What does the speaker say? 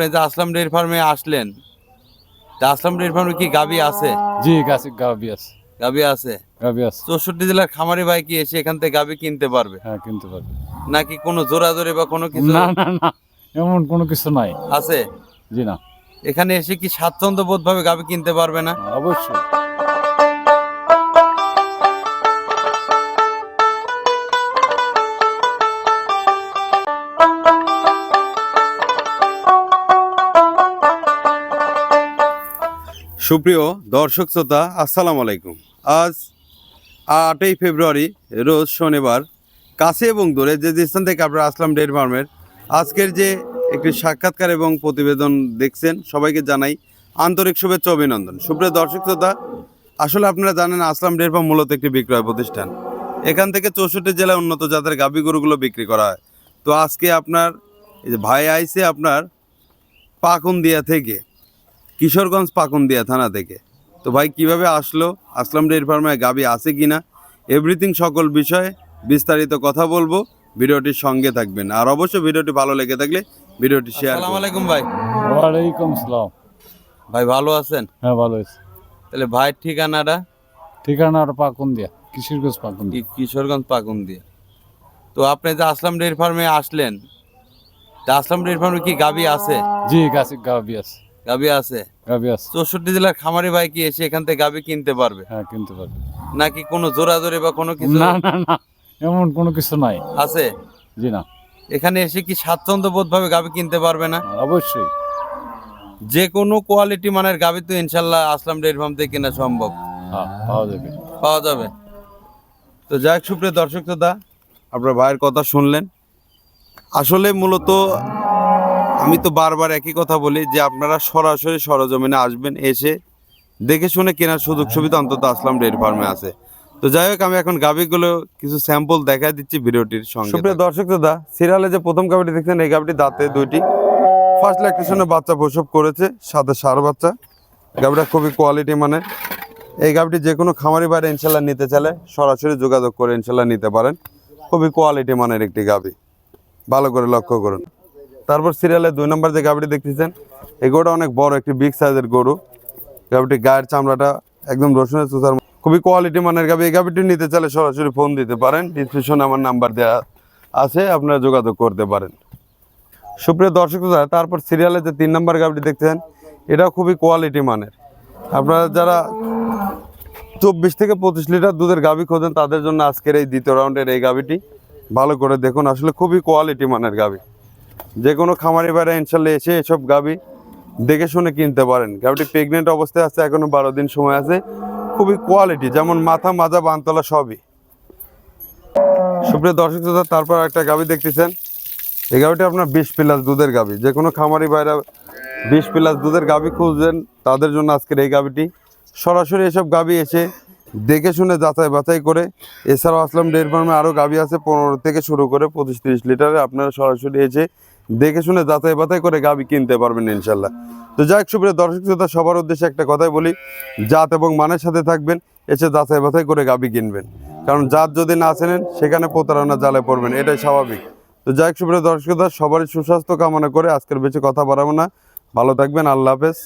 আপনি যে আসলাম ডেয়ারি ফার্মে আসলেন তা আসলাম ডেয়ারি ফার্মে কি গাবি আছে? জি গাছে গাবি আছে। গাবি আছে? গাবি আছে। চৌষট্টি জেলার খামারি ভাই কি এসে এখান থেকে গাবি কিনতে পারবে? হ্যাঁ কিনতে পারবে। নাকি কোনো জোরাজোরি বা কোনো কিছু? না না না এমন কোনো কিছু নাই। আছে? জি না। এখানে এসে কি স্বাচ্ছন্দ্য বোধ ভাবে গাবি কিনতে পারবে না? অবশ্যই। সুপ্রিয় দর্শক শ্রোতা, আসসালামু আলাইকুম। আজ আটই ফেব্রুয়ারি, রোজ শনিবার, কাছে এবং দূরে যে স্থান থেকে আপনারা আসলাম ডেয়ারি ফার্মের, আজকের যে একটি সাক্ষাৎকার এবং প্রতিবেদন দেখছেন, সবাইকে জানাই আন্তরিক শুভেচ্ছা অভিনন্দন। সুপ্রিয় দর্শক শ্রোতা, আসলে আপনারা জানেন আসলাম ডেয়ারি ফার্ম মূলত একটি বিক্রয় প্রতিষ্ঠান। এখান থেকে চৌষট্টি জেলায় উন্নত জাতের গাভী গরুগুলো বিক্রি করা হয়। তো আজকে আপনার ভাই আইসে আপনার পাকুন্দিয়া থেকে। কিশোরগঞ্জ পাকুন্দিয়া থানা থেকে। তো ভাই কীভাবে আসলো? আসলাম ডেয়ারি ফার্মে গাবি আছে কিনা? এভরিথিং সকল বিষয়ে বিস্তারিত কথা বলব। ভিডিওটির সঙ্গে থাকবেন। আর অবশ্যই ভিডিওটি ভালো লেগে থাকলে ভিডিওটি শেয়ার আসসালামু আলাইকুম ভাই। ওয়ালাইকুম সালাম ভাই ভালো আছেন? হ্যাঁ ভালো আছে। তাহলে ভাইয়ের ঠিকানাটা? ঠিকানা আর পাকুন দিয়া কিশোরগঞ্জ পাকুন দিয়া কি- কিশোরগঞ্জ পাকুন্দিয়া। তো আপনি যে আসলাম ডেয়ারি ফার্মে আসলেন তা আসলাম ডেয়ারি ফার্মে কি গাবি আছে? জি গাছ গাবি আছে। গাবি আছে? গাবি আছে চৌষট্টি জেলার খামারি ভাই কি এসে এখান থেকে গাবি কিনতে পারবে? হ্যাঁ কিনতে পারবে। নাকি কোনো জোরাজোরি বা কোনো কিছু? না না না এমন কোনো কিছু নাই। আছে? জি না। এখানে এসে কি স্বাচ্ছন্দ্য বোধ ভাবে গাবি কিনতে পারবে না? অবশ্যই। যে কোনো কোয়ালিটি মানের গাবি তো ইনশাল্লাহ আসলাম ডেয়ারি ফার্ম থেকে কেনা সম্ভব। হ্যাঁ পাওয়া যাবে। পাওয়া যাবে। তো যাই সুপ্রিয় দর্শক শ্রোতা আপনার ভাইয়ের কথা শুনলেন। আসলে মূলত আমি তো বারবার একই কথা বলি যে আপনারা সরাসরি সরজমিনে আসবেন, এসে দেখে শুনে কেনার সুযোগ সুবিধা অন্তত আসলাম ডেয়ারি ফার্মে আছে। তো যাই হোক, আমি এখন গাভিগুলো কিছু স্যাম্পল দেখা দিচ্ছি ভিডিওটির সঙ্গে। সুপ্রিয় দর্শক দাদা সিরিয়ালে যে প্রথম গাভিটি দেখছেন, এই গাভিটি দাঁতে দুইটি। ফার্স্ট ল্যাকটেশনে বাচ্চা প্রসব করেছে, সাথে সার বাচ্চা। গাভিটা খুবই কোয়ালিটি মানে এই গাভিটি যে কোনো খামারি বাইরে ইনশাল্লাহ নিতে চাইলে সরাসরি যোগাযোগ করে ইনশাল্লাহ নিতে পারেন। খুবই কোয়ালিটি মানের একটি গাভি। ভালো করে লক্ষ্য করুন। তারপর সিরিয়ালে দুই নম্বর যে গাভিটি দেখতেছেন, এই গরুটা অনেক বড়, একটি বিগ সাইজের গরু। গাভিটি গায়ের চামড়াটা একদম রসুনের মতো। খুবই কোয়ালিটি মানের গাভি। এই গাভিটি নিতে চাইলে সরাসরি ফোন দিতে পারেন। ডিসক্রিপশনে আমার নাম্বার দেওয়া আছে, আপনারা যোগাযোগ করতে পারেন। সুপ্রিয় দর্শক তারপর সিরিয়ালে যে তিন নম্বর গাভিটি দেখতেছেন, এটাও খুবই কোয়ালিটি মানের। আপনারা যারা চব্বিশ থেকে পঁচিশ লিটার দুধের গাভি খোঁজেন, তাদের জন্য আজকের এই দ্বিতীয় রাউন্ডের এই গাভিটি ভালো করে দেখুন। আসলে খুবই কোয়ালিটি মানের গাভি। যে কোনো খামারি বাইরে ইনশাল্লাহ এসে এসব গাবি দেখে শুনে কিনতে পারেন। গাভিটি প্রেগনেন্ট অবস্থায় আছে এখনও বারো দিন সময় আছে। খুবই কোয়ালিটি যেমন মাথা মাজা বানতলা সবই। সুপ্রিয় দর্শক শ্রোতা, তারপর একটা গাবি দেখতেছেন। এই গাভিটা আপনার বিশ প্লাস দুধের গাবি। যে কোনো খামারি বাইরে বিশ প্লাস দুধের গাবি খুঁজছেন তাদের জন্য আজকের এই গাভিটি সরাসরি এসব গাবি এসে দেখে শুনে যাচাই বাছাই করে এছাড়াও আসলাম ডেয়ারি ফার্মে। আরও গাভি আছে পনেরো থেকে শুরু করে পঁচিশ তিরিশ লিটারে। আপনারা সরাসরি এসে দেখে শুনে যাচাই বাছাই করে গাভি কিনতে পারবেন ইনশাল্লাহ। তো যাক সুপ্রিয় দর্শক শ্রোতা সবার উদ্দেশ্যে একটা কথাই বলি জাত এবং মানের সাথে থাকবেন এসে যাচাই বাছাই করে গাভি কিনবেন। কারণ জাত যদি না চেনেন সেখানে প্রতারণা জালে পড়বেন এটাই স্বাভাবিক। তো যাই সুপ্রিয় দর্শক শ্রোতা, সবারই সুস্বাস্থ্য কামনা করে আজকের বেশি কথা বাড়াবো না। ভালো থাকবেন আল্লাহ হাফেজ।